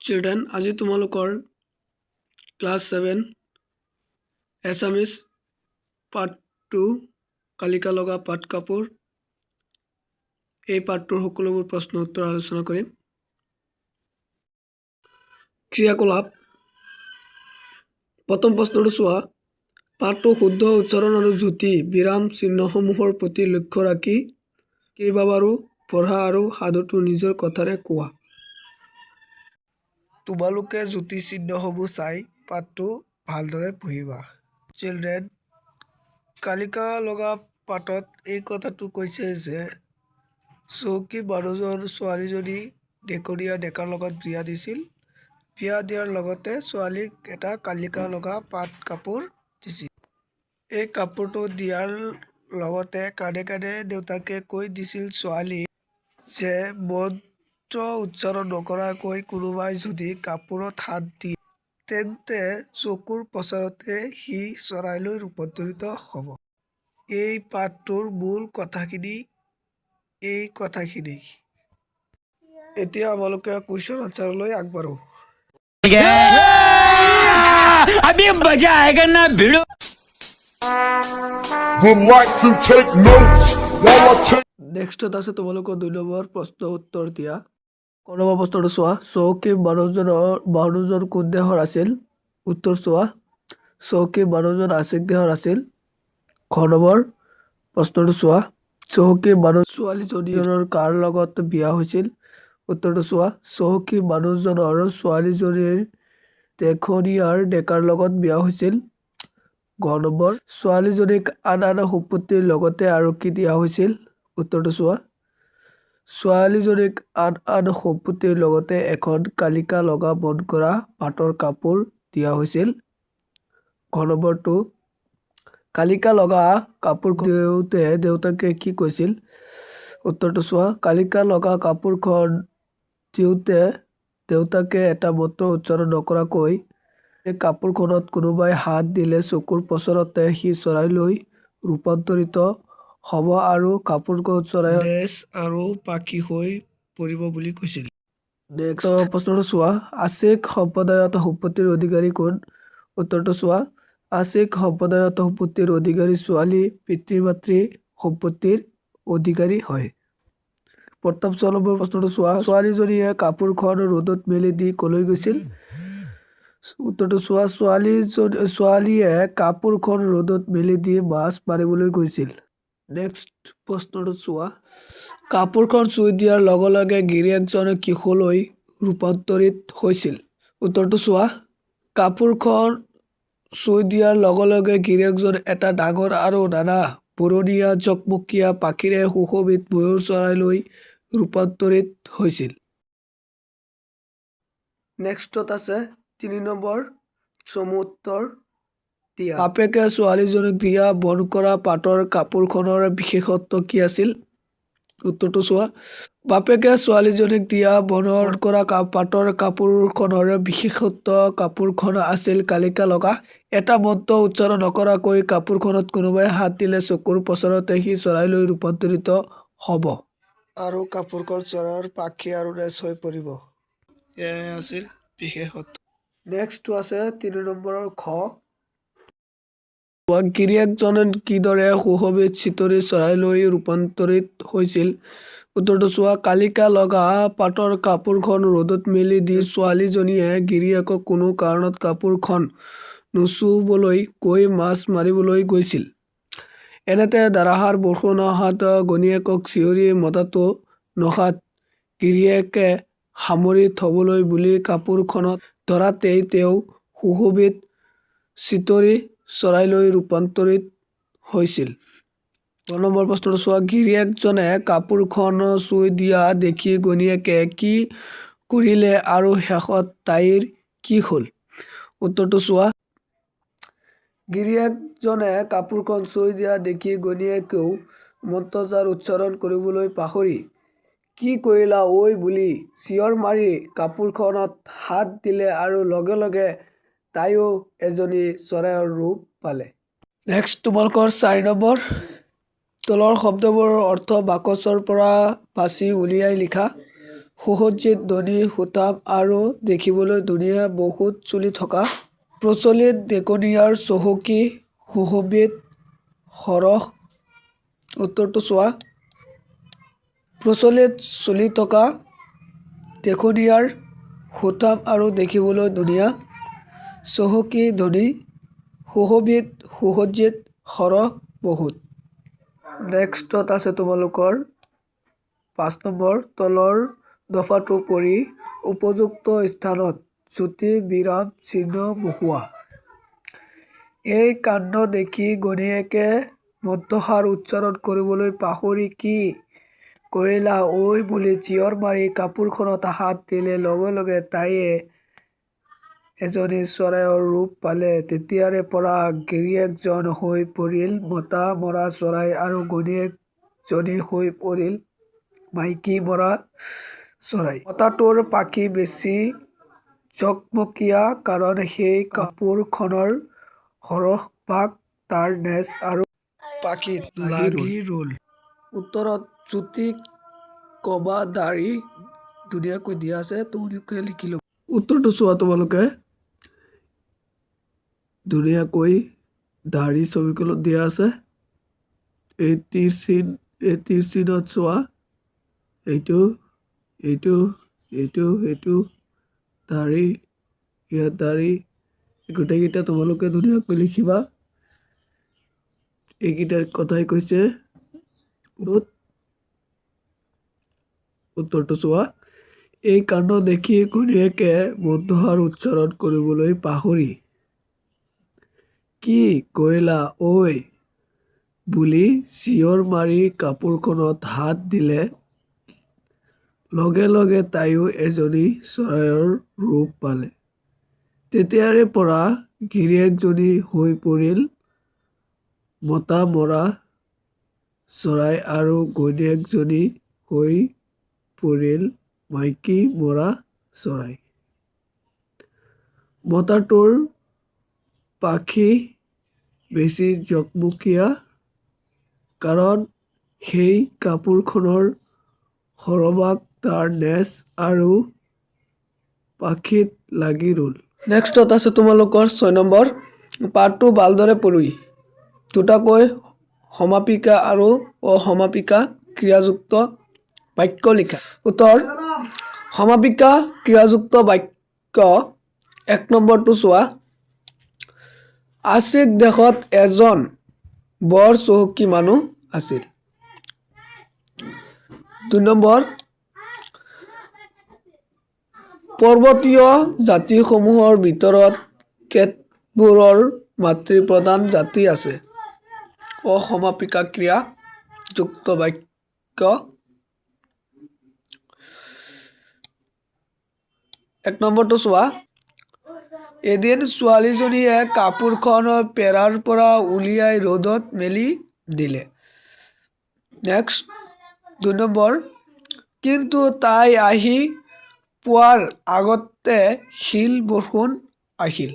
Children আজি তোমালোকৰ class seven Assamese part two Kalika লগা পাট কাপোৰ। এই পাঠটোৰ সকলোবোৰ প্ৰশ্ন উত্তৰ আলোচনা কৰিম। ক্ৰিয়াকলাপ। প্ৰথম প্ৰশ্নটো চোৱা। পাঠটো শুদ্ধ, উচ্চাৰণ আৰু জ্যোতি বিৰাম চিহ্নসমূহৰ প্ৰতি লক্ষ্য ৰাখি কেইবাবাৰো পঢ়া আৰু সাধুটো নিজৰ কথাৰে কোৱা। তোমালোকে জ্যোতি চিহ্নসমূহ চাই পাঠটো ভালদৰে পঢ়িবা চিলড্ৰেন কালিকা লগা পাঠত এই কথাটো কৈছে যে, চৌকী মানুহজন ছোৱালীজনী ডেকৰীয়া ডেকাৰ লগত বিয়া দিছিল। বিয়া দিয়াৰ লগতে ছোৱালীক এটা কালিকা লগা পাট কাপোৰ দিছিল। এই কাপোৰটো দিয়াৰ লগতে কাণে কাণে দেউতাকে কৈ দিছিল ছোৱালী যে মন্ত্ৰ উচ্চাৰণ নকৰাকৈ কোনোবাই যদি কাপোৰত হাত দিয়ে তেন্তে চকুৰ পচাৰতে সি চৰাইলৈ ৰূপান্তৰিত হ'ব এই পাঠটোৰ মূল কথাখিনি এই কথাখিনি এতিয়া আমালোকে কুৱেশ্যন আনচাৰলৈ আগবাঢ়ো अभी मजा आएगा ना भिड़ो would like to take notes while I take নেক্সটত আছে তোমালোকৰ দুই নম্বৰ প্ৰশ্ন উত্তৰ দিয়া ক নম্বৰ প্ৰশ্নটো চোৱা চৌকী মানুহজনৰ মানুহজন কোন দেশৰ আছিল? উত্তৰ চোৱা চৌকী মানুহজন আছিক দেশৰ আছিল। খ নম্বৰ প্ৰশ্নটো চোৱা চৌকী মানুহ ছোৱালীজনীৰ কাৰ লগত বিয়া হৈছিল? উত্তৰটো চোৱা চৌকী মানুহজনৰ ছোৱালীজনীৰ দেখনীয়াৰ ডেকাৰ লগত বিয়া হৈছিল। গ নম্বৰ ছোৱালীজনীক আন আন সম্পত্তিৰ লগতে আৰু কি দিয়া হৈছিল। উত্তৰটো চোৱা ছোৱালীজনীক আন আন সম্পত্তিৰ লগতে এখন কালিকা লগা বন কৰা পাটৰ কাপোৰ দিয়া হৈছিল। ঘ নম্বৰটো কালিকা লগা কাপোৰ দিওঁতে দেউতাকে কি কৈছিল? উত্তৰটো চোৱা কালিকা লগা কাপোৰখন দিওঁতে দেউতাকে এটা মন্ত্ৰ উচ্চাৰণ নকৰাকৈ এই কাপোৰখনত কোনোবাই হাত দিলে চকুৰ পচৰতে সি চৰাইলৈ ৰূপান্তৰিত হ'ব আৰু কাপোৰখন চৰাই নেজ আৰু পাখি হৈ পৰিব বুলি কৈছিল। নেক্সট প্ৰশ্নটো চোৱা আছিক সম্প্ৰদায়ত সম্পত্তিৰ অধিকাৰী কোন? উত্তৰটো চোৱা আছিক সম্প্ৰদায়ত সম্পত্তিৰ অধিকাৰী ছোৱালী পিতৃ মাতৃ সম্পত্তিৰ অধিকাৰী হয়। প্ৰথম ছয় নম্বৰ প্ৰশ্নটো চোৱা ছোৱালীজনীয়ে কাপোৰখন ৰ'দত মেলি দি কলৈ গৈছিল? উত্তৰটো চোৱা ছোৱালীজন ছোৱালীয়ে কাপোৰখন ৰ'দত মেলি দি মাছ মাৰিবলৈ গৈছিল। নেক্সট প্ৰশ্নটো চোৱা। কাপোৰখন চুই দিয়াৰ লগে লগে গিৰিয়েকজনে কিশোৰলৈ ৰূপান্তৰিত হৈছিল। উত্তৰটো চোৱা। কাপোৰখন চুই দিয়াৰ লগে লগে গিৰিয়েকজন এটা ডাঙৰ আৰু নানা পুৰণীয়া জকমকীয়া পাখিৰে সুশোভিত ময়ূৰ চৰাইলৈ ৰূপান্তৰিত হৈছিল। নেক্সটত আছে তিনি নম্বৰ চমু উত্তৰ। বাপেকে ছোৱালীজনীক দিয়া বন কৰা পাটৰ কাপোৰখনৰ বিশেষত্ব কি আছিল? উত্তৰটো চোৱা। বাপেকে ছোৱালীজনীক দিয়া বনৰ কৰা পাটৰ কাপোৰখনৰ বিশেষত্ব কাপোৰখন আছিল কালিকা লগা। এটা মন্ত্ৰ উচ্চাৰণ নকৰাকৈ কাপোৰখনত কোনোবাই হাত দিলে চকুৰ পচাৰতে সি চৰাইলৈ ৰূপান্তৰিত হ'ব। আৰু কাপোৰখন চৰাইৰ পাখি আৰু নেচ হৈ পৰিব। এয়াই আছিল বিশেষত্ব। নেক্সটটো আছে তিনি নম্বৰৰ খ। গিৰিয়েকজনে কিদৰে সুশোভিত চিতৰি চৰাইলৈ ৰূপান্তৰিত হৈছিল? উত্তৰটো চোৱা কালিকা লগা পাটৰ কাপোৰখন ৰ'দত মেলি দি ছোৱালীজনীয়ে গিৰিয়েকক কোনো কাৰণত কাপোৰখন নুচুবলৈ কৈ মাছ মাৰিবলৈ গৈছিল। এনেতে ধাৰাসাৰ বৰষুণ অহাত ঘৈণীয়েকক চিঞৰি মতাটো নহাত গিৰিয়েকে সামৰি থবলৈ বুলি কাপোৰখনত ধৰাতেই তেওঁ সুশোভিত চিতৰি চৰাইলৈ ৰূপান্তৰিত হৈছিল। ন নম্বৰ প্ৰশ্নটো চোৱা গিৰিয়েকজনে কাপোৰখন চুই দিয়া দেখি ঘৈণীয়েকে কি কৰিলে আৰু শেষত তাইৰ কি হ'ল? উত্তৰটো চোৱা। গিৰিয়েকজনে কাপোৰখন চুই দিয়া দেখি ঘৈণীয়েকেও মন্ত্ৰজাৰ উচ্চাৰণ কৰিবলৈ পাহৰি কি কৰিলা ঐ বুলি চিঞৰ মাৰি কাপোৰখনত হাত দিলে আৰু লগে লগে তাইও এজনী চৰাইৰ ৰূপ পালে। নেক্সট তোমালোকৰ চাৰি নম্বৰ। তলৰ শব্দবোৰৰ অৰ্থ বাকচৰ পৰা বাছি উলিয়াই লিখা। সুসজ্জিত ধনী সুঠাম আৰু দেখিবলৈ ধুনীয়া বহুত চুলি থকা। প্ৰচলিত দেকনীয়াৰ চহকী সুশোভিত সৰহ উত্তৰটো চোৱা। প্ৰচলিত চুলি থকা দেখনীয়াৰ সুঠাম আৰু দেখিবলৈ ধুনীয়া। চহকী ধনী সুশোভিত সুসজ্জিত সৰহ বহুত। নেক্সটত আছে তোমালোকৰ পাঁচ নম্বৰ তলৰ দফাটো পঢ়ি উপযুক্ত স্থানত জ্যোতি বিৰাম চিহ্ন বহুৱা। এই কাণ্ড দেখি ঘৈণীয়েকে মধ্যহাৰ উচ্চাৰণ কৰিবলৈ পাহৰি কি কৰিলা ঐ বুলি চিঞৰ মাৰি কাপোৰখনত হাত দিলে। লগে লগে তাইয়ে এজনী চৰাইৰ ৰূপ পালে। তেতিয়াৰে পৰা গিৰিয়েকজন হৈ পৰিল, মতা মৰা চৰাই আৰু ঘৈণীয়েকজনী হৈ পৰিল, মাইকী মৰা চৰাই। মতাটোৰ পাখি বেছি জকমকীয়া কাৰণ সেই কাপোৰখনৰ সৰহভাগ তাৰ নেজ আৰু পাখিত লাগি ৰ'ল। উত্তৰত জ্যোতি কমা দাঢ়ি ধুনীয়াকৈ দিয়া আছে, তোমালোকে লিখি ল'ব। উত্তৰটো চোৱা তোমালোকে। ধুনীয়াকৈ দাঢ়ি ছবিখনত দিয়া আছে। এই তীৰ চিন, এই তীৰ চোৱা। এইটো এইটো এইটো এইটো দাঢ়ি, ইয়াত দাঢ়ি। গোটেইকেইটা তোমালোকে ধুনীয়াকৈ লিখিবা। এইকেইটাৰ কথাই কৈছে, উত, উত্তৰটো চোৱা। এই কাণ্ড দেখি ঘৈণীয়েকে মধ্যহাৰ উচ্চাৰণ কৰিবলৈ পাহৰি কি কৰিলা ঐ? বুলি চিঞৰ মাৰি কাপোৰখনত হাত দিলে। লগে লগে তাইও এজনী চৰাইৰ ৰূপ পালে। তেতিয়াৰে পৰা গিৰিয়েকজনী হৈ পৰিল। মতা মৰা চৰাই আৰু ঘৈণীয়েকজনী হৈ পৰিল মাইকী মৰা চৰাই। মতাটোৰ পাখি বেছি জকমকীয়া, কাৰণ সেই কাপোৰখনৰ সৰহভাগ তাৰ নেজ আৰু পাখিত লাগি ৰ'ল। নেক্সটত আছে তোমালোকৰ ছয় নম্বৰ। পাঠটো ভালদৰে পঢ়ি দুটাকৈ সমাপিকা আৰু অসমাপিকা ক্ৰিয়াযুক্ত বাক্য লিখা। উত্তৰ, সমাপিকা ক্ৰিয়াযুক্ত বাক্য, এক নম্বৰটো চোৱা। আছিক দেশত এজন বৰ চহকী মানুহ আছিল। দুই নম্বৰ পৰ্বতীয় জাতিসমূহৰ ভিতৰত কেতবোৰৰ মাতৃপ্ৰধান জাতি আছে। অসমাপিকা ক্ৰিয়া যুক্ত বাক্য। এক নম্বৰটো চোৱা এদিন ছোৱালীজনীয়ে কাপোৰখন পেৰাৰ পৰা উলিয়াই ৰ'দত মেলি দিলে। নেক্সট দুই নম্বৰ কিন্তু তাই আহি পোৱাৰ আগতে শিল বৰষুণ আহিল।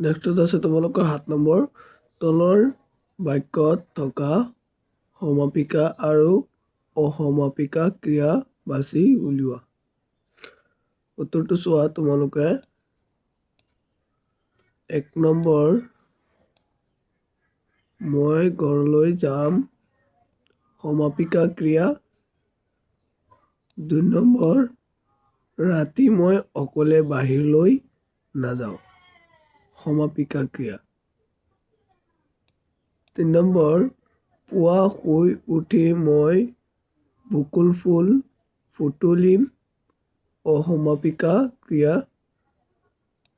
নেক্সটত আছে তোমালোকৰ সাত নম্বৰ তলৰ বাক্যত থকা সমাপিকা আৰু অসমাপিকা ক্ৰিয়া বাছি উলিওৱা। উত্তৰটো চোৱা তোমালোকে। এক নম্বৰ মই ঘৰলৈ যাম। সমাপিকা ক্ৰিয়া। দুই নম্বৰ ৰাতি মই অকলে বাহিৰলৈ নাযাওঁ। সমাপিকা ক্ৰিয়া। তিনি নম্বৰ পুৱা শুই উঠি মই বকুল ফুল ফুটলিম অসমাপিকা ক্ৰিয়া।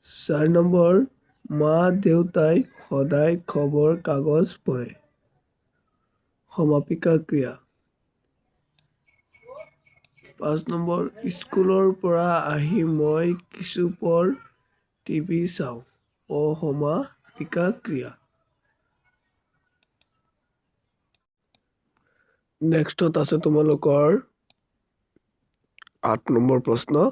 চাৰি নম্বৰ মা দেউতাই সদায় খবৰ কাগজ পঢ়ে। সমাপিকা ক্ৰিয়া। পাঁচ নম্বৰ স্কুলৰ পৰা আহি মই কিছু পৰ টিভি চাওঁ। অসমাপিকা ক্ৰিয়া। নেক্সটত আছে তোমালোকৰ আঠ নম্বৰ প্ৰশ্ন।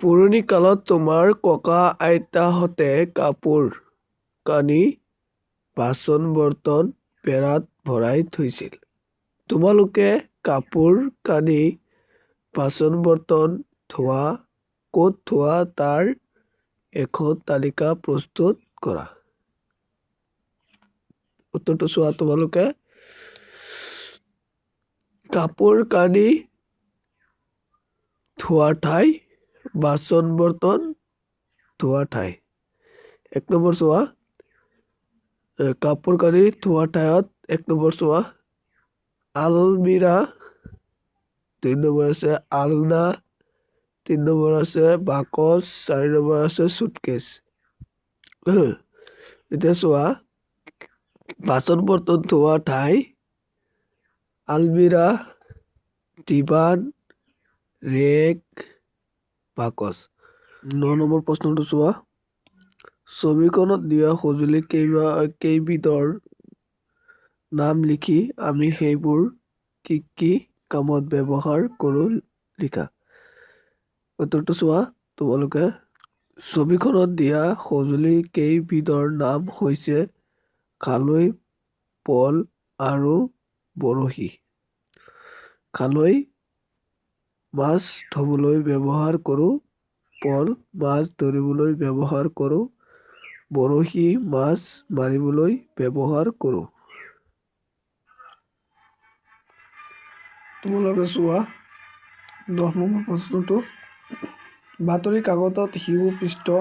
পুৰণি কালত তোমাৰ ককা আইতাহঁতে কাপোৰ, কানি, বাচন বৰ্তন বেৰাত ভৰাই থৈছিল। তোমালোকে কাপোৰ, কানি, বাচন বৰ্তন ধোৱা, ক'ত ধোৱা তাৰ এখন তালিকা প্ৰস্তুত কৰা। উত্তৰটো চোৱা তোমালোকে। কাপোৰ কানি ধোৱা ঠাই, বাচন বৰ্তন ধোৱা ঠাই। এক নম্বৰ চোৱা কাপোৰ কানি ধোৱা ঠাইত এক নম্বৰ চোৱা আলমিৰা দুই নম্বৰ আছে আলনা, তিনি নম্বৰ আছে বাকচ, চাৰি নম্বৰ আছে চুটকেছ এতিয়া চোৱা, বাচন বৰ্তন, ধোৱা ঠাই আলমিৰা ডিবান ৰেক বাকচ। ন নম্বৰ প্ৰশ্নটো চোৱা। ছবিখনত দিয়া সঁজুলি কেইবা কেইবিধৰ নাম লিখি আমি সেইবোৰ কি কি কামত ব্যৱহাৰ কৰোঁ লিখা। উত্তৰটো চোৱা। তোমালোকে ছবিখনত দিয়া সঁজুলি কেইবিধৰ নাম হৈছে খালৈ পল আৰু বৰশী খালৈ মাছ ধুবলৈ ব্যৱহাৰ কৰোঁ পল মাছ ধৰিবলৈ ব্যৱহাৰ কৰোঁ বৰশী মাছ মাৰিবলৈ ব্যৱহাৰ কৰোঁ। তোমালোকে চোৱা দহ নম্বৰ প্ৰশ্নটো। বাতৰি কাকতত শিশু পৃষ্ঠ।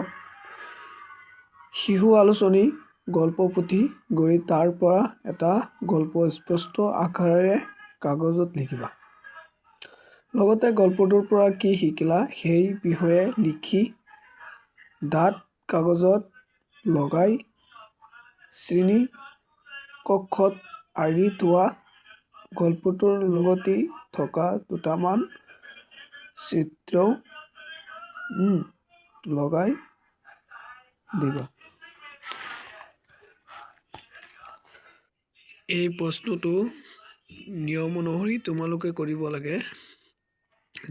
শিশু আলোচনী গল্প পুথি গঢ়ি তাৰ পৰা এটা গল্প স্পষ্ট আকাৰেৰে কাগজত লিখিবা। লগতে গল্পটোৰ পৰা কি শিকিলা সেই বিষয়ে লিখি দাঁত কাগজত লগাই শ্ৰেণী কক্ষত আঁৰি থোৱা গল্পটোৰ লগতে থকা দুটামান চিত্ৰও উম, লগাই দিবা। এই প্ৰশ্নটো নিয়ম অনুসৰি তোমালোকে কৰিব লাগে।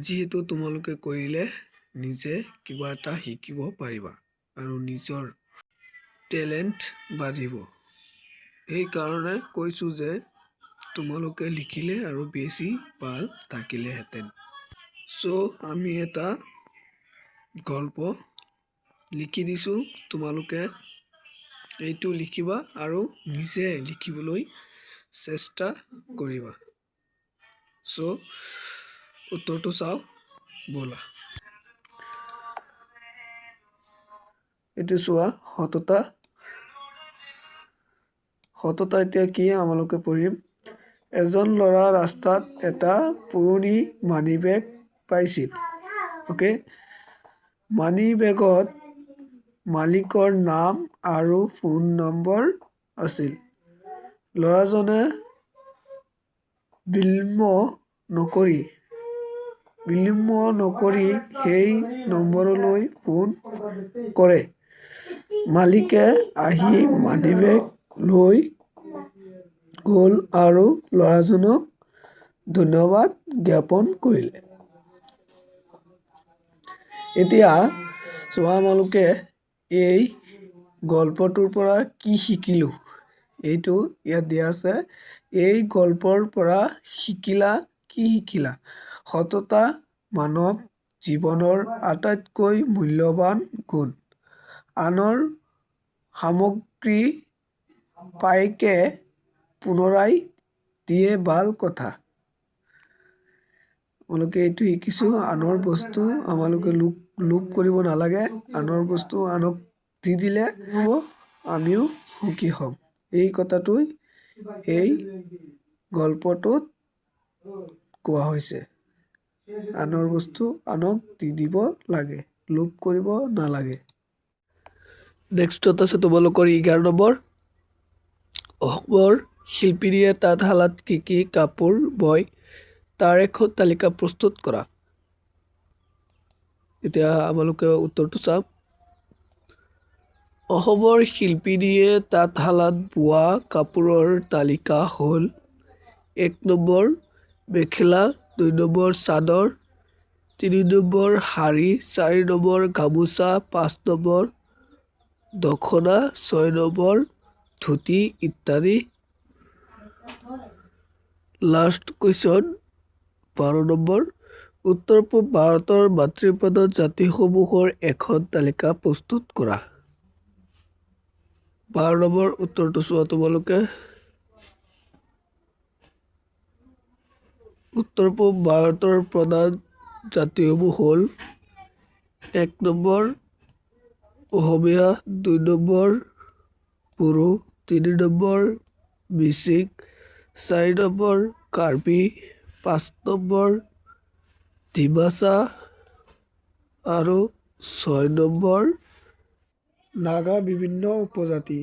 যিহেতু তোমালোকে কৰিলে নিজে কিবা এটা শিকিব পাৰিবা আৰু নিজৰ টেলেণ্ট বাঢ়িব। সেইকাৰণে কৈছোঁ যে তোমালোকে লিখিলে আৰু বেছি ভালো থাকিলেহেঁতেন। চ' আমি এটা গল্প লিখি দিছোঁ। তোমালোকে এইটো লিখিবা আৰু নিজে লিখিবলৈ চেষ্টা কৰিবা। চ' উত্তৰটো চাওঁ, ব'লা। এইটো চোৱা, সততা। সততা এতিয়া কি আমালোকে পঢ়িম? এজন ল'ৰা ৰাস্তাত এটা পুৰণি মানি বেগ পাইছিল, অ'কে? মানি বেগত মালিকৰ নাম আৰু ফোন নম্বৰ আছিল। ল'ৰাজনে বিলম্ব নকৰি বিলম্ব নকৰি সেই নম্বৰলৈ ফোন কৰে। মালিকে আহি মানিবেগ লৈ গ'ল আৰু ল'ৰাজনক ধন্যবাদ জ্ঞাপন কৰিলে। এতিয়া চোৱা আমালোকে এই গল্পটোৰ পৰা কি শিকিলোঁ? এইটো ইয়াত দিয়া আছে। এই গল্পৰ পৰা শিকিলা কি শিকিলা? সততা মানৱ জীৱনৰ আটাইতকৈ মূল্যৱান গুণ। আনৰ সামগ্ৰী পাইকে পুনৰাই দিয়ে ভাল কথা। আমালোকে এইটো শিকিছোঁ। আনৰ বস্তু আমালোকে লোভ লোভ কৰিব নালাগে, আনৰ বস্তু আনক দি দিলে হ'ব, আমিও সুখী হ'ম। এই কথাটোই এই গল্পটোত কোৱা হৈছে। আনৰ বস্তু আনক দি দিব লাগে, লোভ কৰিব নালাগে। নেক্সটত আছে তোমালোকৰ এঘাৰ নম্বৰ। অসমৰ শিল্পীয়ে তাঁতশালত কি কি কাপোৰ বয়, তাৰ এখন তালিকা প্ৰস্তুত কৰা। এতিয়া আমালোকে উত্তৰটো চাম। অসমৰ শিল্পীয়ে তাঁতশালত বোৱা কাপোৰৰ তালিকা হ'ল এক নম্বৰ মেখেলা দুই নম্বৰ চাদৰ তিনি নম্বৰ শাৰী চাৰি নম্বৰ গামোচা পাঁচ নম্বৰ দখনা ছয় নম্বৰ ধুতি ইত্যাদি। লাষ্ট কুৱেশ্যন বাৰ নম্বৰ উত্তৰ পূব ভাৰতৰ মাতৃপ্ৰধান জাতিসমূহৰ এখন তালিকা প্ৰস্তুত কৰা। বাৰ নম্বৰ উত্তৰটো চোৱা তোমালোকে। উত্তৰ পূব ভাৰতৰ প্ৰধান জাতিসমূহ হ'ল এক নম্বৰ অসমীয়া দুই নম্বৰ বড়ো তিনি নম্বৰ মিচিং চাৰি নম্বৰ কাৰ্বি পাঁচ নম্বৰ ডিমাচা আৰু ছয় নম্বৰ নাগা বিভিন্ন উপজাতি।